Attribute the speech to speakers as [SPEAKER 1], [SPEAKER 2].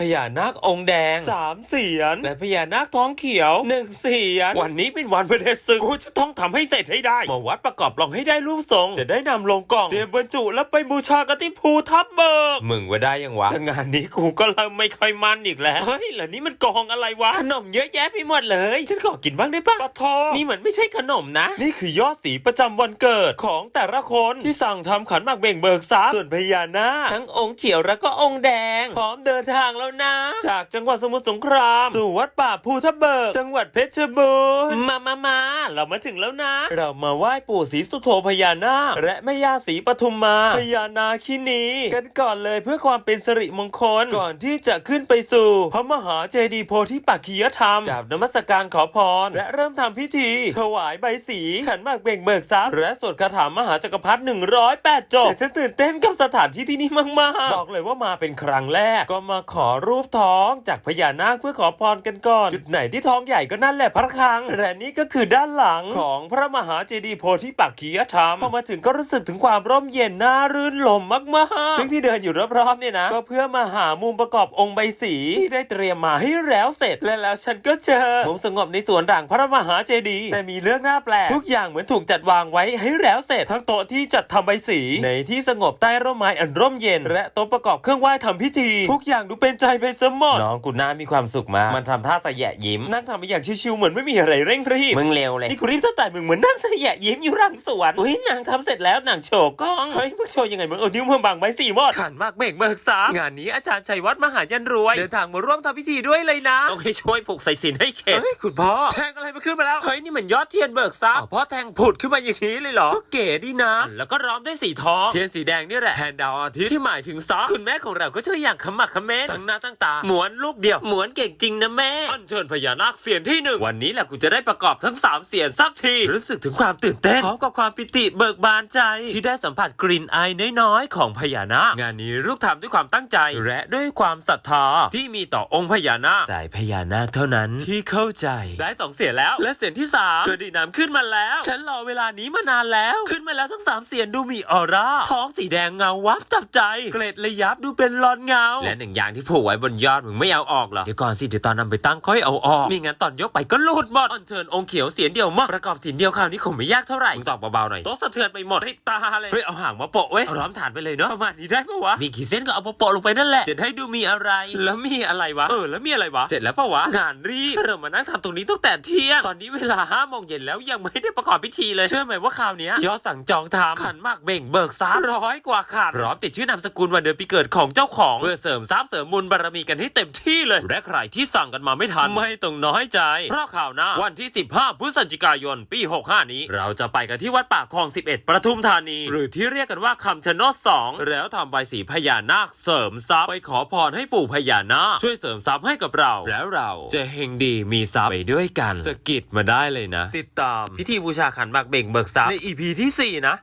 [SPEAKER 1] พญานาคองค์แดงสามเสียน และพญานาคท้องเขียวหนึ่งเสียน วันนี้เป็นวันพฤหัสศึกกูจะต้องทำให้เสร็จให้ได้มาวัดประกอบลองให้ได้รูปทรง จะได้นำลงกล่องเตรียมบรรจุแล้วไปบูชากันที่ภูทับเบิก มึงว่าได้ยังวะแต่งานนี้กูก็เริ่มไม่ค่อยมั่นอีกแล้ว เฮ้ยแล้วนี่มันกองอะไรวะ ขนมเยอะแยะไปหมดเลย ฉันขอกินบ้างได้ปะปะทอนี่เหมือนไม่ใช่ขนมนะ นี่คือยอดสีประจำวันเกิดของแต่ละคนที่สั่งทำขันหมากเบ่งเบิกทรัพย์ส่วนพญานาคทั้งองค์เขียวแล้วก็องค์แดงพร้อมเดินทางแล้วนะ จากจังหวัดสมุทรสงคราม สู่วัดป่าภูทับเบิก จังหวัดเพชรบูรณ์มามามาเรามาถึงแล้วนะ เรามาไหว้ปู่ศรีสุโธพญานาคและแม่ย่าศรีปทุมมาพญานาคินีกันก่อนเลยเพื่อความเป็นสิริมงคลก่อนที่จะขึ้นไปสู่ พระมหาเจดีย์โพธิปักขียธรรมกราบนมัสการขอพร และเริ่มทำพิธี ถวายใบสีขันหมากเบ่งเบิกทรัพย์และสวดคาถามหาจักรพรรดิ108จบแต่ฉันตื่นเต้นกับสถานที่ที่นี่มากๆบอกเลยว่ามาเป็นครั้งแรกก็มาขอรูปท้องจากพญานาคเพื่อขอพรกันก่อน จุดไหนที่ท้องใหญ่ก็นั่นแหละพระคลังและนี่ก็คือด้านหลังของพระมหาเจดีย์โพธิปักขียธรรมพอมาถึงก็รู้สึกถึงความร่มเย็นน่ารื่นลมมากๆซึ่งที่เดินอยู่รอบๆเนี่ยนะ ก็เพื่อมาหามุมประกอบองค์ใบสีที่ได้เตรียมมาให้แล้วเสร็จและแล้วฉันก็เจอมุมสงบในสวนหลังพระมหาเจดีย์แต่มีเรื่องน่าแปลกทุกอย่างเหมือนถูกจัดวางไว้ให้แล้วเสร็จ ทั้งโต๊ะที่จัดทำใบสีในที่สงบใต้ร่มไม้อันร่มเย็น และโต๊ะประกอบเครื่องไหว้ทำพิธี ทุกอย่างดูเป็นใจไปซะหมดน้องกูน่ามีความสุขมาก มันทำท่าสะแยะยิ้ม นั่งทำไปอย่างชิวๆเหมือนไม่มีอะไรเร่งรีบ มึงเร็วเลย นี่กูรีบตั้งแต่มึงเหมือนนั่งสะแยะยิ้มอยู่รังสวนอุ้ยนางทำเสร็จแล้วนางโชว์กล้อง เฮ้ยมึงโชว์ยังไงมึงเอานิ้วมือบังใบสีหมดขันมากเบ่งเบิกสางานนี้อาจารย์ชัยวัฒน์มหายันรวยเดินทางมาร่วมทำพิธีด้วยเลยนะต้องให้ช่วยผูกสายสิญจนให้เข็ดเฮ้ยคุณพ่อแทงอะไรมาขึ้นมาแล้วเฮ้ยนี่มันยอดเทียนเบิกซับพ่อแทงผุดขึ้นมาอย่างนี้เลยเหรอก็เก๋ดีนะ แล้วก็ร้อมด้วยสีทองเทียนสีแดงนี่แหละแทนดาวอาทิตย์ที่หมายถึงซับคุณแม่ของเราก็ช่วยอย่างขมักเขม้นตั้งหน้าตั้งตาหมวนลูกเดียวหมวนเก่งจริงนะแม่อัญเชิญพญานาคเสียนที่หนึ่งวันนี้แหละกูจะได้ประกอบทั้งสามเสียนสักที รู้สึกถึงความตื่นเต้นพร้อมกับความปิติเบิกบานใจ ที่ได้สัมผัสกลิ่นไอน้อยๆของพญานาคงานนี้ลูกทำด้วยความตั้งใจ และด้วยความศรัทธาที่มีต่อองค์พญานาคสายพญานาคเท่านั้นที่เข้าใจได้สองเสียนแล้ว และเสียนที่สามก็ไดีน้ำขึ้นมาแล้ว ฉันรอเวลานี้มานานแล้ว ขึ้นมาแล้วทั้งสามเสียนดูมีออร่าท้องสีแดงเงาวับจับใจ เกล็ดระยับดูเป็นรอนเงา และหนึ่งอย่างที่ผูกไว้บนยอดมึงไม่เอาออกเหรอ เดี๋ยวก่อนสิ เดี๋ยวตอนนำไปตั้งค่อยเอาออกไมีงั้นตอนยกไปก็หลุดหมดอัญเชิญองค์เขียวเสียนเดียวมากประกอบเสียนเดียวคราวนี้คงไม่ยากเท่าไหร่มึงตอบเบาๆหน่อยโต๊ะสะเทือนไปหมดให้ตาเลยเฮ้ยเอาห่างมาโปะเว้ยเอาล้อมฐานไปเลยเนาะประมาณนี้ได้ปะวะมีกี่เส้นก็เอามาโปะลงไปนั่นแหละจะได้ดูมีอะไร แล้วมีอะไรวะเออแล้วมีอะไรวะเสร็จแล้วปะวะงานรีบเรามานั่งทำตรงนี้ตั้งแต่เที่ยงตอนนี้เวลาห้าโมงเย็นแล้วยังไม่ได้ประกอบพิธีเลยเชื่อไหมว่าคราวเนี้ยยอดสั่งจองทำขันหมากเบ่งเบิกสามร้อยกว่าขันพร้อมติดชื่อนามสกุลวันเดือนปีเกิดของเจ้าของเพื่อเสริมทรัพย์เสริมบุญบารมีกันให้เต็มที่เลย และใครที่สั่งกันมาไม่ทัน ไม่ต้องน้อยใจ เพราะข่าวหน้า วันที่ 15 พฤศจิกายน ปี 65 นี้ เราจะไปกันที่วัดป่าคลอง 11 ประทุมธานี หรือที่เรียกกันว่าคำชะโนด2แล้วทำใบสีพญานาคเสริมทรัพย์ไปขอพรให้ปู่พญานาคช่วยเสริมทรัพย์ให้กับเรา แล้วเราจะเฮงดีมีทรัพย์ไปด้วยกันสะกิดมาได้เลยนะ ติดตามพิธีบูชาขันหมากเบ่งเบิกทรัพย์ใน EP ที่ 4 นะ